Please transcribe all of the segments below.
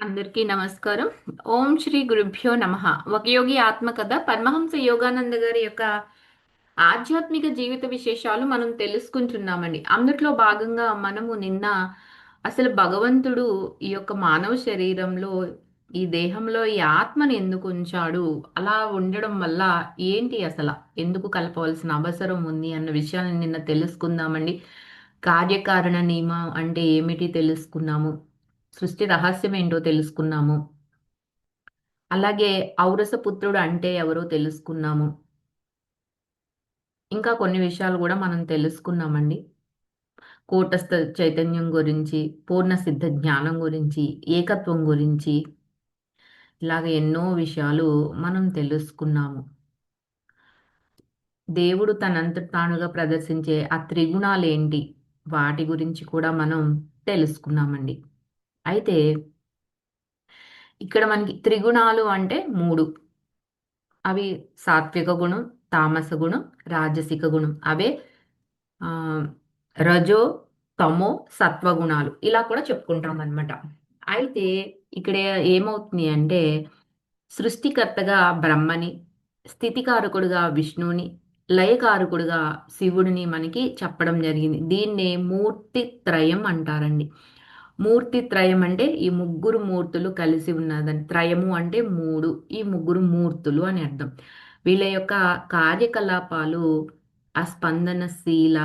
అందరికీ నమస్కారం. ఓం శ్రీ గురుభ్యో నమ. ఒక యోగి ఆత్మకథ పరమహంస యోగానంద గారి యొక్క ఆధ్యాత్మిక జీవిత విశేషాలు మనం తెలుసుకుంటున్నామండి. అందుట్లో భాగంగా మనము నిన్న అసలు భగవంతుడు ఈ యొక్క మానవ శరీరంలో ఈ దేహంలో ఈ ఆత్మని ఎందుకు ఉంచాడు? అలా ఉండడం వల్ల ఏంటి అసలు? ఎందుకు కలపవలసిన అవసరం ఉంది అన్న విషయాన్ని నిన్న తెలుసుకుందామండి. కార్యకారణ నియమం అంటే ఏమిటి తెలుసుకున్నాము. సృష్టి రహస్యం ఏంటో తెలుసుకున్నాము. అలాగే ఔరస పుత్రుడు అంటే ఎవరో తెలుసుకున్నాము. ఇంకా కొన్ని విషయాలు కూడా మనం తెలుసుకున్నామండి. కూటస్థ చైతన్యం గురించి పూర్ణ సిద్ధ జ్ఞానం గురించి ఏకత్వం గురించి ఇలాగ ఎన్నో విషయాలు మనం తెలుసుకున్నాము. దేవుడు తనంత తానుగా ప్రదర్శించే ఆ త్రిగుణాలు ఏంటి వాటి గురించి కూడా మనం తెలుసుకున్నామండి. అయితే ఇక్కడ మనకి త్రిగుణాలు అంటే మూడు. అవి సాత్విక గుణం తామస గుణం రాజసిక గుణం. అవే రజో తమో సత్వగుణాలు. ఇలా కూడా చెప్పుకుంటాం అనమాట అయితే ఇక్కడ ఏమవుతుంది అంటే సృష్టికర్తగా బ్రహ్మని స్థితికారకుడుగా విష్ణువుని లయకారకుడుగా శివుడిని మనకి చెప్పడం జరిగింది. దీన్నే మూర్తి త్రయం అంటారండి. మూర్తి త్రయం అంటే ఈ ముగ్గురు మూర్తులు కలిసి ఉన్నదని. త్రయము అంటే మూడు ఈ ముగ్గురు మూర్తులు అని అర్థం. వీళ్ళ యొక్క కార్యకలాపాలు ఆ స్పందనశీల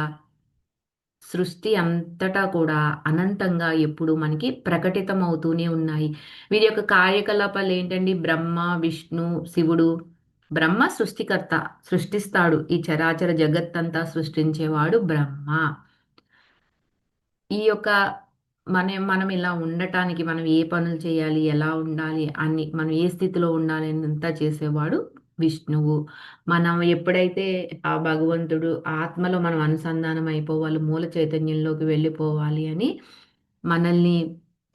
సృష్టి అంతటా కూడా అనంతంగా ఎప్పుడు మనకి ప్రకటితం అవుతూనే ఉన్నాయి. వీరి యొక్క కార్యకలాపాలు ఏంటండి? బ్రహ్మ విష్ణు శివుడు. బ్రహ్మ సృష్టికర్త సృష్టిస్తాడు. ఈ చరాచర జగత్తంతా సృష్టించేవాడు బ్రహ్మ. ఈ యొక్క మనం మనం ఇలా ఉండటానికి మనం ఏ పనులు చేయాలి ఎలా ఉండాలి అన్ని మనం ఏ స్థితిలో ఉండాలి అంతా చేసేవాడు విష్ణువు. మనం ఎప్పుడైతే ఆ భగవంతుడు ఆత్మలో మనం అనుసంధానం అయిపోవాలి మూల చైతన్యంలోకి వెళ్ళిపోవాలి అని మనల్ని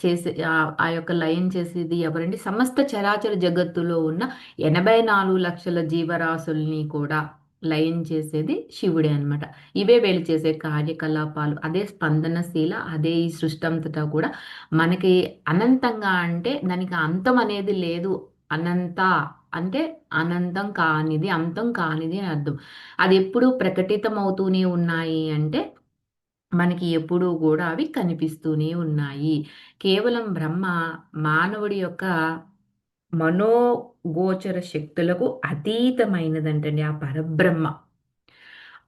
చేసే ఆ యొక్క లయం చేసేది ఎవరండి? సమస్త చరాచర జగత్తులో ఉన్న ఎనభై నాలుగు లక్షల జీవరాశుల్ని కూడా లయం చేసేది శివుడే అనమాట ఇవే వీళ్ళు చేసే కార్యకలాపాలు అదే స్పందనశీల అదే ఈ సృష్టి అంతటా కూడా మనకి అనంతంగా అంటే దానికి అంతం అనేది లేదు. అనంత అంటే అనంతం కానిది అంతం కానిది అని అర్థం. అది ఎప్పుడు ప్రకటితం అవుతూనే ఉన్నాయి అంటే మనకి ఎప్పుడూ కూడా అవి కనిపిస్తూనే ఉన్నాయి. కేవలం బ్రహ్మ మానవుడి యొక్క మనోగోచర శక్తులకు అతీతమైనదంటండి ఆ పరబ్రహ్మ.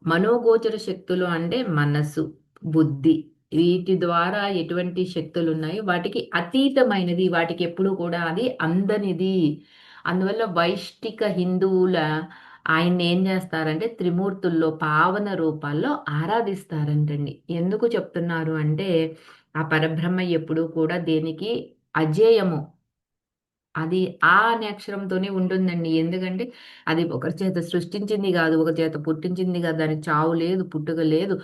మనోగోచర శక్తులు అంటే మనస్సు బుద్ధి. వీటి ద్వారా ఎటువంటి శక్తులు ఉన్నాయి వాటికి అతీతమైనది వాటికి ఎప్పుడు కూడా అది అందనిది. అందువల్ల వైష్టిక హిందువుల ఆయన్ని ఏం చేస్తారంటే త్రిమూర్తుల్లో పావన రూపాల్లో ఆరాధిస్తారంటండి. ఎందుకు చెప్తున్నారు అంటే ఆ పరబ్రహ్మ ఎప్పుడు కూడా దేనికి? అజేయము. అది ఆ అనే అక్షరంతోనే ఉంటుందండి. ఎందుకంటే అది ఒకరి చేత సృష్టించింది కాదు ఒక చేత పుట్టించింది కాదు దానికి చావు లేదు పుట్టుక లేదు.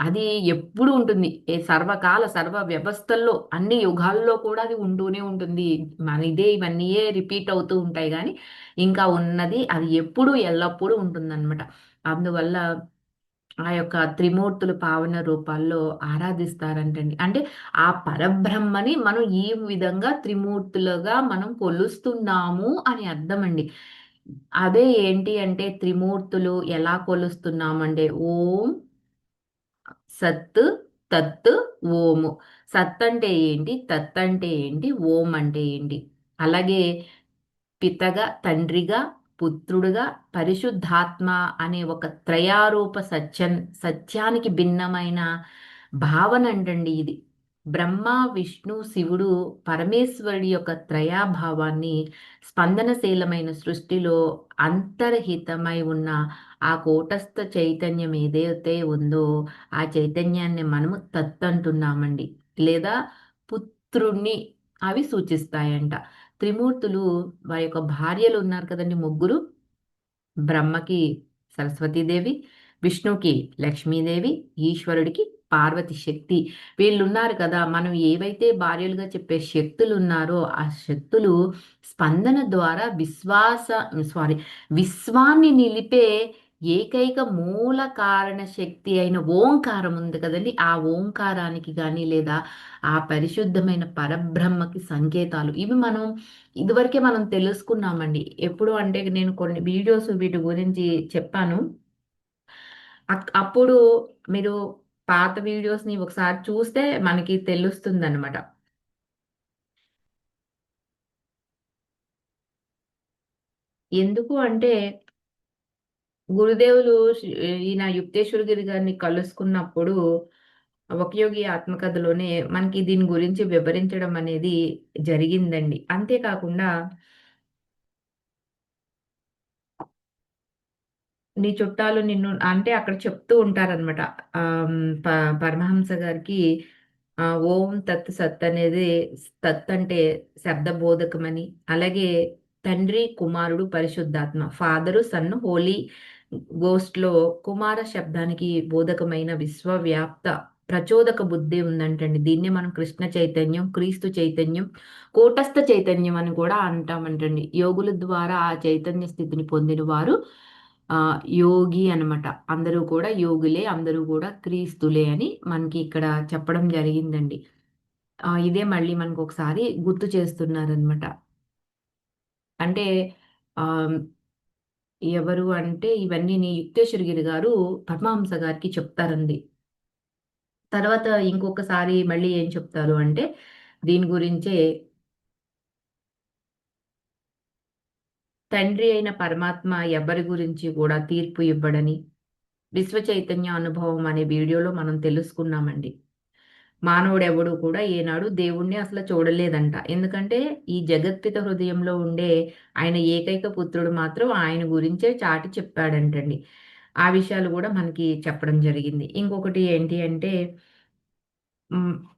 అది ఎప్పుడు ఉంటుంది. ఏ సర్వకాల సర్వ వ్యవస్థల్లో అన్ని యుగాల్లో కూడా అది ఉంటూనే ఉంటుంది. మన ఇదే ఇవన్నీయే రిపీట్ అవుతూ ఉంటాయి కానీ ఇంకా ఉన్నది అది ఎప్పుడు ఎల్లప్పుడూ ఉంటుందన్నమాట. అందువల్ల ఆ యొక్క త్రిమూర్తులు పావన రూపాల్లో ఆరాధిస్తారంటండి. అంటే ఆ పరబ్రహ్మని మనం ఈ విధంగా త్రిమూర్తులుగా మనం కొలుస్తున్నాము అని అర్థం అండి అదే ఏంటి అంటే త్రిమూర్తులు ఎలా కొలుస్తున్నామంటే ఓం సత్ తత్ ఓము. సత్ అంటే ఏంటి? తత్ అంటే ఏంటి? ఓం అంటే ఏంటి? అలాగే పితగా తండ్రిగా పుత్రుడుగా పరిశుద్ధాత్మ అనే ఒక త్రయారూప సత్యం సత్యానికి భిన్నమైన భావన అంటండి ఇది. బ్రహ్మ విష్ణు శివుడు పరమేశ్వరుడి యొక్క త్రయాభావాన్ని స్పందనశీలమైన సృష్టిలో అంతర్హితమై ఉన్న ఆ కూటస్థ చైతన్యం ఏదైతే ఉందో ఆ చైతన్యాన్ని మనము తత్తంటున్నామండి. లేదా పుత్రుణ్ణి అవి సూచిస్తాయంట. త్రిమూర్తులు వారి యొక్క భార్యలు ఉన్నారు కదండి ముగ్గురు. బ్రహ్మకి సరస్వతీదేవి విష్ణుకి లక్ష్మీదేవి ఈశ్వరుడికి పార్వతి శక్తి. వీళ్ళు ఉన్నారు కదా మనం ఏవైతే భార్యలుగా చెప్పే శక్తులు ఉన్నారో ఆ శక్తులు స్పందన ద్వారా విశ్వాస సారీ విశ్వాన్ని నిలిపే ఏకైక మూల కారణ శక్తి అయిన ఓంకారం ఉంది కదండి. ఆ ఓంకారానికి కానీ లేదా ఆ పరిశుద్ధమైన పరబ్రహ్మకి సంకేతాలు. ఇవి మనం ఇదివరకే మనం తెలుసుకున్నామండి. ఎప్పుడు అంటే నేను కొన్ని వీడియోస్ వీటి గురించి చెప్పాను. అప్పుడు మీరు పాత వీడియోస్ని ఒకసారి చూస్తే మనకి తెలుస్తుంది అనమాట ఎందుకు అంటే గురుదేవులు ఈయన యుక్తేశ్వరగిరి గారిని కలుసుకున్నప్పుడు ఒకయోగి ఆత్మకథలోనే మనకి దీని గురించి వివరించడం అనేది జరిగిందండి. అంతేకాకుండా నీ చుట్టాలు నిన్ను అంటే అక్కడ చెప్తూ ఉంటారనమాట పరమహంస గారికి ఓం తత్ సత్ అనేది తత్ అంటే శబ్ద బోధకమని అలాగే తండ్రి కుమారుడు పరిశుద్ధాత్మ ఫాదరు సన్ హోలీ గోస్ట్లో కుమార శబ్దానికి బోధకమైన విశ్వవ్యాప్త ప్రచోదక బుద్ధి ఉందంటండి. దీన్నే మనం కృష్ణ చైతన్యం క్రీస్తు చైతన్యం కూటస్థ చైతన్యం అని కూడా అంటామంటండి. యోగుల ద్వారా ఆ చైతన్య స్థితిని పొందిన వారు యోగి అనమాట అందరూ కూడా యోగులే అందరూ కూడా క్రీస్తులే అని మనకి ఇక్కడ చెప్పడం జరిగిందండి. ఇదే మళ్ళీ మనకు ఒకసారి గుర్తు చేస్తున్నారనమాట అంటే ఎవరు అంటే ఇవన్నీ నీ యుక్తేశ్వరగిరి గారు పద్మహంస గారికి చెప్తారండి. తర్వాత ఇంకొకసారి మళ్ళీ ఏం చెప్తారు అంటే దీని గురించే తండ్రి అయిన పరమాత్మ ఎవరి గురించి కూడా తీర్పు ఇవ్వడని విశ్వ చైతన్య అనుభవం అనే వీడియోలో మనం తెలుసుకున్నామండి. మానవుడెవడు కూడా ఏనాడు దేవుణ్ణి అసలు చూడలేదంట. ఎందుకంటే ఈ జగత్పిత హృదయంలో ఉండే ఆయన ఏకైక పుత్రుడు మాత్రం ఆయన గురించే చాటి చెప్పాడంటండి. ఆ విషయాలు కూడా మనకి చెప్పడం జరిగింది. ఇంకొకటి ఏంటి అంటే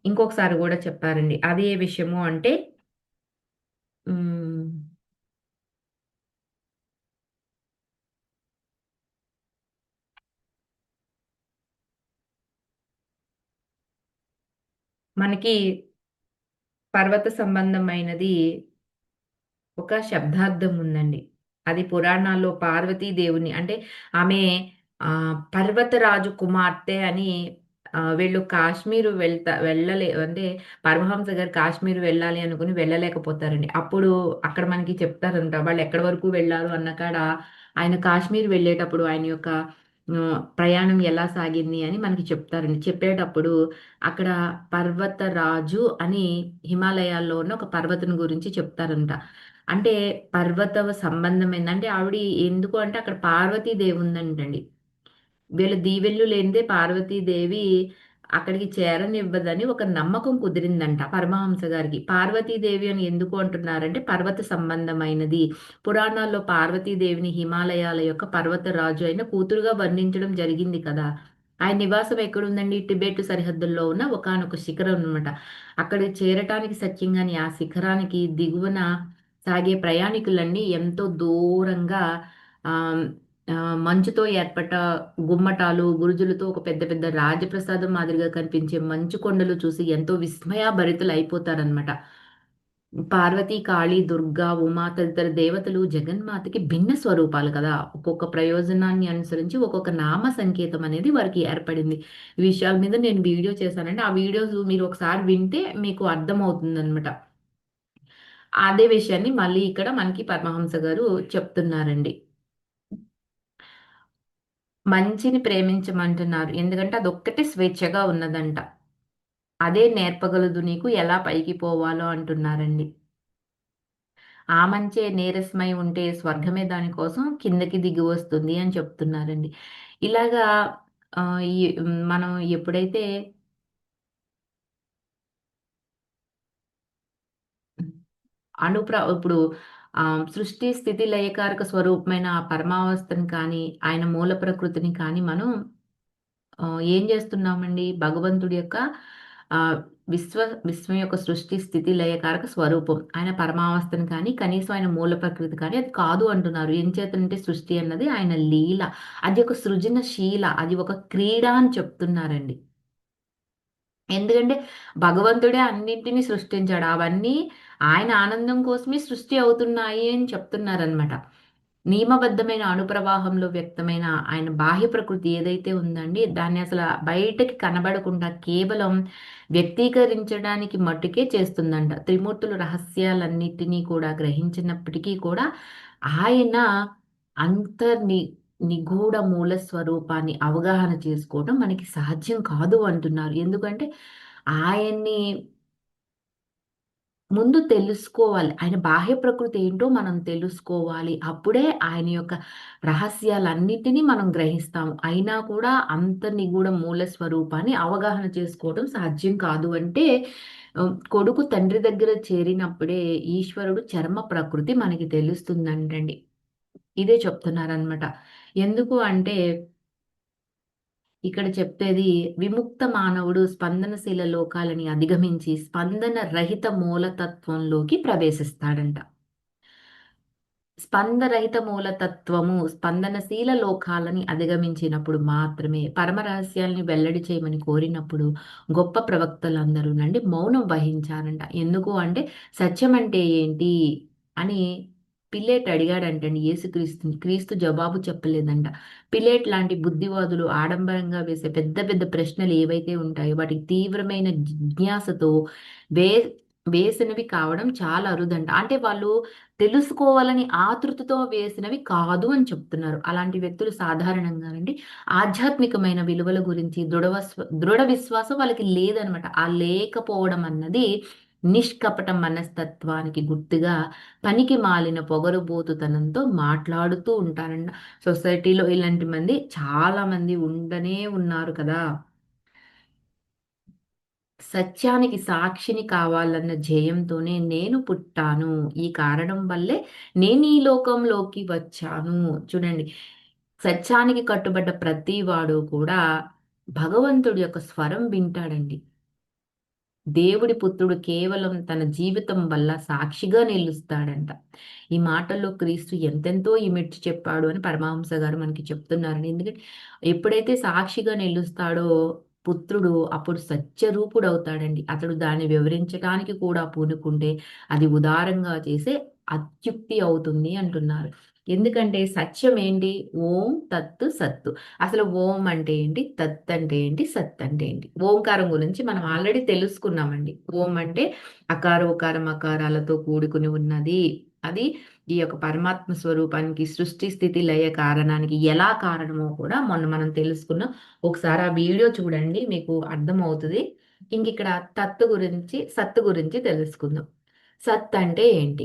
ఇంకొకసారి కూడా చెప్పారండి. అది ఏ విషయము అంటే మనకి పర్వత సంబంధమైనది ఒక శబ్దార్థం ఉందండి. అది పురాణాల్లో పార్వతీదేవుని అంటే ఆమె పర్వతరాజు కుమార్తె అని వీళ్ళు కాశ్మీరు వెళ్తా వెళ్ళలే అంటే పరమహంస గారు కాశ్మీర్ వెళ్ళాలి అనుకుని వెళ్ళలేకపోతారండి. అప్పుడు అక్కడ మనకి చెప్తారంట వాళ్ళు ఎక్కడి వరకు వెళ్ళారు అన్న కాడ ఆయన కాశ్మీర్ వెళ్ళేటప్పుడు ఆయన యొక్క ప్రయాణం ఎలా సాగింది అని మనకి చెప్తారండి చెప్పేటప్పుడు అక్కడ పర్వత రాజు అని హిమాలయాల్లో ఉన్న ఒక పర్వతం గురించి చెప్తారంట. అంటే పర్వత సంబంధమైన అంటే ఆవిడ ఎందుకు అంటే అక్కడ పార్వతీదేవి ఉందంటండి. వీళ్ళ దీవెళ్ళు లేనిదే పార్వతీదేవి అక్కడికి చేరనివ్వదని ఒక నమ్మకం కుదిరిందంట పరమహంస గారికి. పార్వతీదేవి అని ఎందుకు అంటున్నారంటే పర్వత సంబంధమైనది. పురాణాల్లో పార్వతీదేవిని హిమాలయాల యొక్క పర్వత రాజు అయిన కూతురుగా వర్ణించడం జరిగింది కదా. ఆయన నివాసం ఎక్కడుందండి? టిబెట్ సరిహద్దుల్లో ఉన్న ఒకనొక శిఖరం అనమాట అక్కడ చేరటానికి సత్యంగాని ఆ శిఖరానికి దిగువన సాగే ప్రయాణికులన్నీ ఎంతో దూరంగా మంచుతో ఏర్పడ్డ గుమ్మటాలు బురుజులతో ఒక పెద్ద పెద్ద రాజప్రసాదం మాదిరిగా కనిపించే మంచు కొండలు చూసి ఎంతో విస్మయాభరితులు అయిపోతారనమాట పార్వతి కాళి దుర్గా ఉమా తదితర దేవతలు జగన్మాతకి భిన్న స్వరూపాలు కదా. ఒక్కొక్క ప్రయోజనాన్ని అనుసరించి ఒక్కొక్క నామ సంకేతం అనేది వారికి ఏర్పడింది. ఈ విషయాల మీద నేను వీడియో చేశానంటే ఆ వీడియోస్ మీరు ఒకసారి వింటే మీకు అర్థమవుతుంది అనమాట అదే విషయాన్ని మళ్ళీ ఇక్కడ మనకి పరమహంస గారు చెప్తున్నారండి. మంచిని ప్రేమించమంటున్నారు. ఎందుకంటే అదొక్కటే స్వేచ్ఛగా ఉన్నదంట. అదే నేర్పగలదు నీకు ఎలా పైకి పోవాలో అంటున్నారండి. ఆ మంచే నీరసమై ఉంటే స్వర్గమే దానికోసం కిందకి దిగి వస్తుంది అని చెప్తున్నారండి. ఇలాగా మనం ఎప్పుడైతే అనుప్ర ఇప్పుడు సృష్టి స్థితి లయకారక స్వరూపమైన ఆ పరమావస్థని కానీ ఆయన మూల ప్రకృతిని కానీ మనం ఏం చేస్తున్నామండి? భగవంతుడి యొక్క విశ్వ విశ్వం యొక్క సృష్టి స్థితి లయకారక స్వరూపం. ఆయన పరమావస్థను కానీ కనీసం ఆయన మూల ప్రకృతి కానీ అది కాదు అంటున్నారు. ఏం చేతనంటే సృష్టి అన్నది ఆయన లీల. అది ఒక సృజనశీల అది ఒక క్రీడ అని చెప్తున్నారండి. ఎందుకంటే భగవంతుడే అన్నింటినీ సృష్టించాడు. అవన్నీ ఆయన ఆనందం కోసమే సృష్టి అవుతున్నాయి అని చెప్తున్నారనమాట నియమబద్ధమైన అణుప్రవాహంలో వ్యక్తమైన ఆయన బాహ్య ప్రకృతి ఏదైతే ఉందండి దాన్ని అసలు బయటకి కనబడకుండా కేవలం వ్యక్తీకరించడానికి మట్టుకే చేస్తుందంట. త్రిమూర్తుల రహస్యాలన్నిటినీ కూడా గ్రహించినప్పటికీ కూడా ఆయన అంతర్ని నిగూఢ మూల స్వరూపాన్ని అవగాహన చేసుకోవడం మనకి సాధ్యం కాదు అంటున్నారు. ఎందుకంటే ఆయన్ని ముందు తెలుసుకోవాలి. ఆయన బాహ్య ప్రకృతి ఏంటో మనం తెలుసుకోవాలి. అప్పుడే ఆయన యొక్క రహస్యాలన్నిటినీ మనం గ్రహిస్తాము అయినా కూడా అంతని కూడా మూల స్వరూపాన్ని అవగాహన చేసుకోవడం సాధ్యం కాదు అంటే కొడుకు తండ్రి దగ్గర చేరినప్పుడే ఈశ్వరుడు చర్మ ప్రకృతి మనకి తెలుస్తుందంటండి. ఇదే చెప్తున్నారనమాట ఎందుకు అంటే ఇక్కడ చెప్పేది విముక్త మానవుడు స్పందనశీల లోకాలని అధిగమించి స్పందన రహిత మూలతత్వంలోకి ప్రవేశిస్తాడంట. స్పందరహిత మూలతత్వము స్పందనశీల లోకాలని అధిగమించినప్పుడు మాత్రమే పరమరహస్యాల్ని వెల్లడి చేయమని కోరినప్పుడు గొప్ప ప్రవక్తలందరూ నుండి మౌనం వహించారంట. ఎందుకు అంటే సత్యం అంటే ఏంటి? అని పిల్లేట్ అడిగాడంటండి యేసుక్రీస్తు క్రీస్తు జవాబు చెప్పలేదంట. పిలేట్ లాంటి బుద్ధివాదులు ఆడంబరంగా వేసే పెద్ద పెద్ద ప్రశ్నలు ఏవైతే ఉంటాయో వాటికి తీవ్రమైన జిజ్ఞాసతో వే వేసినవి కావడం చాలా అరుదంట. అంటే వాళ్ళు తెలుసుకోవాలని ఆతృతతో వేసినవి కాదు అని చెప్తున్నారు. అలాంటి వ్యక్తులు సాధారణంగా అండి ఆధ్యాత్మికమైన విలువల గురించి దృఢ దృఢ విశ్వాసం వాళ్ళకి లేదనమాట. ఆ లేకపోవడం అన్నది నిష్కపట మనస్తత్వానికి గుర్తుగా పనికి మాలిన పొగరుబోతుతనంతో మాట్లాడుతూ ఉంటారంట. సొసైటీలో ఇలాంటి మంది చాలా మంది ఉండనే ఉన్నారు కదా. సత్యానికి సాక్షిని కావాలన్న ధ్యేయంతోనే నేను పుట్టాను. ఈ కారణం వల్లే నేను ఈ లోకంలోకి వచ్చాను. చూడండి సత్యానికి కట్టుబడ్డ ప్రతి వాడు కూడా భగవంతుడి యొక్క స్వరం వింటాడండి. దేవుడి పుత్రుడు కేవలం తన జీవితం వల్ల సాక్షిగా నిలుస్తాడంట. ఈ మాటల్లో క్రీస్తు ఎంతెంతో ఇమిడ్చి చెప్పాడు అని పరమహంస గారు మనకి చెప్తున్నారని ఎందుకంటే ఎప్పుడైతే సాక్షిగా నిలుస్తాడో పుత్రుడు అప్పుడు సత్యరూపుడు అవుతాడండి అతడు దాన్ని వివరించడానికి కూడా పూనుకుంటే అది ఉదారంగా చేసే అత్యుక్తి అవుతుంది అంటున్నారు. ఎందుకంటే సత్యం ఏంటి? ఓం తత్తు సత్తు. అసలు ఓం అంటే ఏంటి? తత్ అంటే ఏంటి? సత్ అంటే ఏంటి? ఓంకారం గురించి మనం ఆల్రెడీ తెలుసుకున్నామండి. ఓం అంటే అకార ఉకారం అకారాలతో కూడుకుని ఉన్నది. అది ఈ యొక్క పరమాత్మ స్వరూపానికి సృష్టి స్థితి లయ కారణానికి ఎలా కారణమో కూడా మొన్న మనం తెలుసుకున్నాం. ఒకసారి ఆ వీడియో చూడండి మీకు అర్థమవుతుంది. ఇంక ఇక్కడ తత్తు గురించి సత్తు గురించి తెలుసుకుందాం. సత్ అంటే ఏంటి?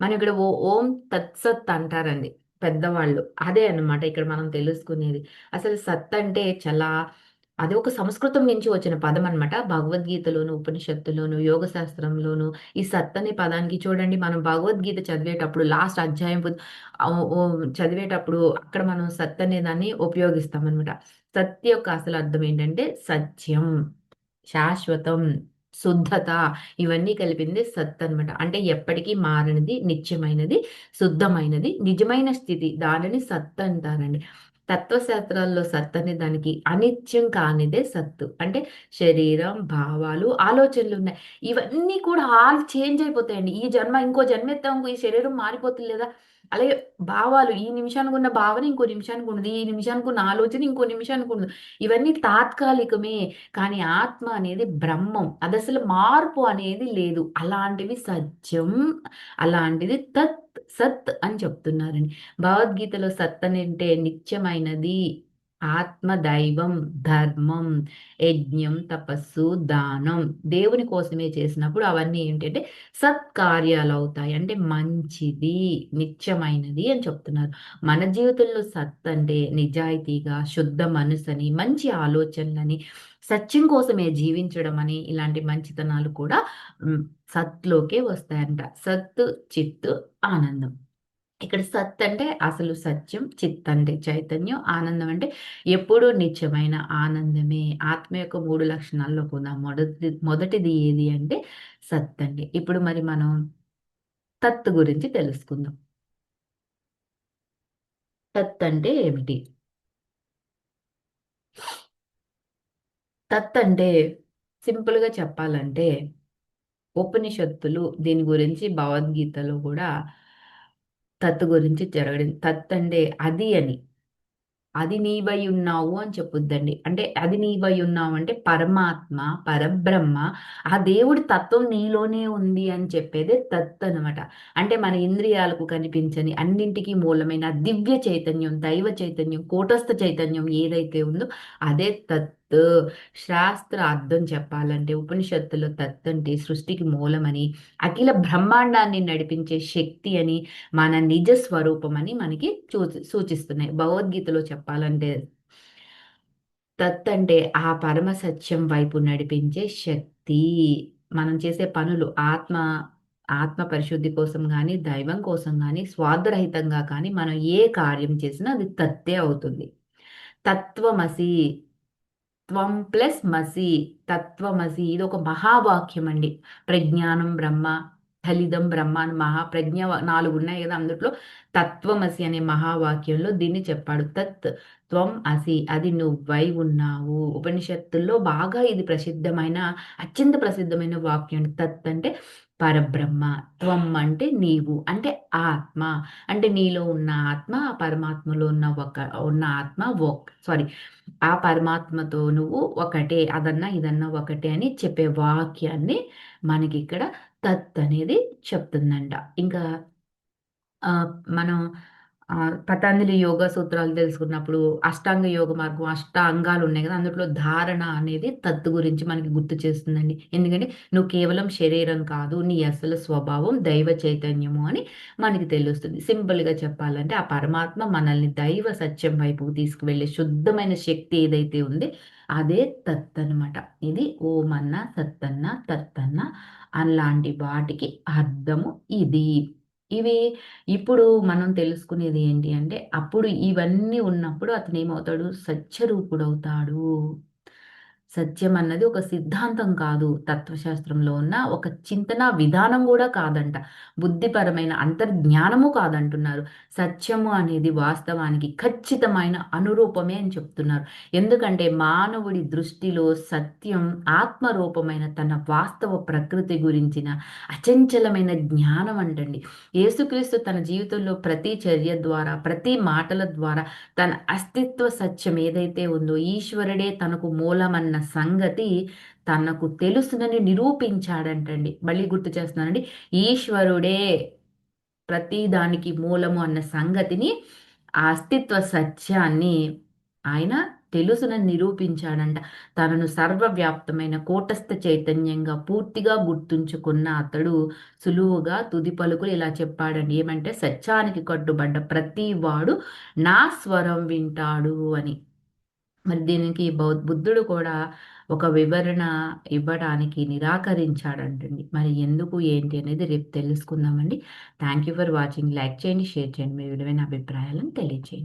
మనం ఇక్కడ ఓ ఓం తత్సత్ అంటారండి పెద్దవాళ్ళు. అదే అనమాట ఇక్కడ మనం తెలుసుకునేది. అసలు సత్ అంటే చాలా అది ఒక సంస్కృతం నుంచి వచ్చిన పదం అనమాట భగవద్గీతలోను ఉపనిషత్తులోను యోగ శాస్త్రంలోను ఈ సత్ అనే పదానికి చూడండి మనం భగవద్గీత చదివేటప్పుడు లాస్ట్ అధ్యాయం చదివేటప్పుడు అక్కడ మనం సత్ అనే దాన్ని ఉపయోగిస్తాం అనమాట సత్ యొక్క అసలు అర్థం ఏంటంటే సత్యం శాశ్వతం. శుద్ధత ఇవన్నీ కలిపింది సత్ అనమాట అంటే ఎప్పటికీ మారనిది నిత్యమైనది శుద్ధమైనది నిజమైన స్థితి. దానిని సత్ అంటారండి. తత్వశాస్త్రాల్లో సత్ అనే దానికి అనిత్యం కానిదే సత్తు. అంటే శరీరం భావాలు ఆలోచనలు ఉన్నాయి. ఇవన్నీ కూడా ఆల్ చేంజ్ అయిపోతాయండి. ఈ జన్మ ఇంకో జన్మ ఎత్తాం ఈ శరీరం మారిపోతుంది లేదా? అలాగే భావాలు ఈ నిమిషానికి ఉన్న భావన ఇంకో నిమిషానికి ఉండదు ఈ నిమిషానికి ఉన్న ఆలోచన ఇంకో నిమిషానికి ఉండదు. ఇవన్నీ తాత్కాలికమే కానీ ఆత్మ అనేది బ్రహ్మం. అది అసలు మార్పు అనేది లేదు. అలాంటివి సత్యం అలాంటిది తత్ సత్ అని చెప్తున్నారండి. భగవద్గీతలో సత్ అంటే నిత్యమైనది. ఆత్మ దైవం ధర్మం యజ్ఞం తపస్సు దానం దేవుని కోసమే చేసినప్పుడు అవన్నీ ఏంటంటే సత్కార్యాలు అవుతాయి. అంటే మంచిది నిత్యమైనది అని చెప్తున్నారు. మన జీవితంలో సత్ అంటే నిజాయితీగా శుద్ధ మనసుని మంచి ఆలోచనలని సత్యం కోసమే జీవించడం అని ఇలాంటి మంచితనాలు కూడా సత్లోకే వస్తాయంట. సత్ చిత్ ఆనందం. ఇక్కడ సత్ అంటే అసలు సత్యం చిత్ అంటే చైతన్యం ఆనందం అంటే ఎప్పుడూ నిత్యమైన ఆనందమే. ఆత్మ యొక్క మూడు లక్షణాల్లో కూడా మొదటి మొదటిది ఏది అంటే సత్ అండి ఇప్పుడు మరి మనం తత్ గురించి తెలుసుకుందాం. తత్ అంటే ఏమిటి? తత్ అంటే సింపుల్గా చెప్పాలంటే ఉపనిషత్తులు దీని గురించి భగవద్గీతలో కూడా తత్ గురించి జరగడం తత్ అంటే అది అని. అది నీవై ఉన్నావు అని చెప్పొద్దండి. అంటే అది నీవై ఉన్నావు అంటే పరమాత్మ పరబ్రహ్మ ఆ దేవుడి తత్వం నీలోనే ఉంది అని చెప్పేదే తత్ అనమాట అంటే మన ఇంద్రియాలకు కనిపించని అన్నింటికీ మూలమైన దివ్య చైతన్యం దైవ చైతన్యం కూటస్థ చైతన్యం ఏదైతే ఉందో అదే తత్. శాస్త్ర అర్థం చెప్పాలంటే ఉపనిషత్తులో తత్ అంటే సృష్టికి మూలమని అఖిల బ్రహ్మాండాన్ని నడిపించే శక్తి అని మన నిజ స్వరూపం అని మనకి సూచిస్తున్నాయి. భగవద్గీతలో చెప్పాలంటే తత్ అంటే ఆ పరమ సత్యం వైపు నడిపించే శక్తి. మనం చేసే పనులు ఆత్మ ఆత్మ పరిశుద్ధి కోసం కానీ దైవం కోసం కానీ స్వార్థరహితంగా కానీ మనం ఏ కార్యం చేసినా అది తత్తే అవుతుంది. తత్వమసి త్వం ప్లస్ మసి తత్వమసి ఇది ఒక మహావాక్యం అండి ప్రజ్ఞానం బ్రహ్మ ఫలితం బ్రహ్మ అని మహాప్రజ్ఞ నాలుగు ఉన్నాయి కదా అందుట్లో తత్వమసి అనే మహావాక్యంలో దీన్ని చెప్పాడు తత్ త్వం అసి అది నువ్వై ఉన్నావు ఉపనిషత్తుల్లో బాగా ఇది ప్రసిద్ధమైన అత్యంత ప్రసిద్ధమైన వాక్యం తత్ అంటే పరబ్రహ్మ త్వం అంటే నీవు. అంటే ఆత్మ. అంటే నీలో ఉన్న ఆత్మ ఆ పరమాత్మలో ఉన్న ఒక ఉన్న ఆత్మ ఒక సారీ ఆ పరమాత్మతో నువ్వు ఒకటే అదన్నా ఇదన్నా ఒకటే అని చెప్పే వాక్యాన్ని మనకి ఇక్కడ తత్ అనేది చెప్తుందంట. ఇంకా మనం పతంజలి యోగ సూత్రాలు తెలుసుకున్నప్పుడు అష్టాంగ యోగ మార్గం అష్ట అంగాలు ఉన్నాయి కదా అందులో ధారణ అనేది తత్తు గురించి మనకి గుర్తు చేస్తుందండి. ఎందుకంటే నువ్వు కేవలం శరీరం కాదు నీ అసలు స్వభావం దైవ చైతన్యము అని మనకి తెలుస్తుంది. సింపుల్గా చెప్పాలంటే ఆ పరమాత్మ మనల్ని దైవ సత్యం వైపుకు తీసుకువెళ్ళే శుద్ధమైన శక్తి ఏదైతే ఉంది అదే తత్ అనమాట ఇది ఓమన్న సత్తన్న తత్తన్న అలాంటి వాటికి అర్థము ఇది. ఇవి ఇప్పుడు మనం తెలుసుకునేది ఏంటి అంటే అప్పుడు ఇవన్నీ ఉన్నప్పుడు అతను ఏమవుతాడు సత్యరూపుడవుతాడు సత్యం అన్నది ఒక సిద్ధాంతం కాదు. తత్వశాస్త్రంలో ఉన్న ఒక చింతన విధానం కూడా కాదంట. బుద్ధిపరమైన అంతర్జ్ఞానము కాదంటున్నారు. సత్యము అనేది వాస్తవానికి ఖచ్చితమైన అనురూపమే అని చెప్తున్నారు. ఎందుకంటే మానవుడి దృష్టిలో సత్యం ఆత్మరూపమైన తన వాస్తవ ప్రకృతి గురించిన అచంచలమైన జ్ఞానం అంటండి. యేసుక్రీస్తు తన జీవితంలో ప్రతి చర్య ద్వారా ప్రతి మాటల ద్వారా తన అస్తిత్వ సత్యం ఏదైతే ఉందో ఈశ్వరుడే తనకు మూలమన్న సంగతి తనకు తెలుసునని నిరూపించాడంటండి. మళ్ళీ గుర్తు చేస్తున్నానండి. ఈశ్వరుడే ప్రతి దానికి మూలము అన్న సంగతిని ఆ అస్తిత్వ సత్యాన్ని ఆయన తెలుసునని నిరూపించాడంట. తనను సర్వవ్యాప్తమైన కూటస్థ చైతన్యంగా పూర్తిగా గుర్తుంచుకున్న అతడు సులువుగా తుది పలుకులు ఇలా చెప్పాడండి. ఏమంటే సత్యానికి కట్టుబడ్డ ప్రతి వాడు నా స్వరం వింటాడు అని. మరి దీనికి బుద్ధుడు కూడా ఒక వివరణ ఇవ్వడానికి నిరాకరించాడంటండి. మరి ఎందుకు ఏంటి అనేది రేపు తెలుసుకుందామండి. Thank you for watching like చేయండి షేర్ చేయండి. మీ విలువైన అభిప్రాయాలను తెలియచేయండి.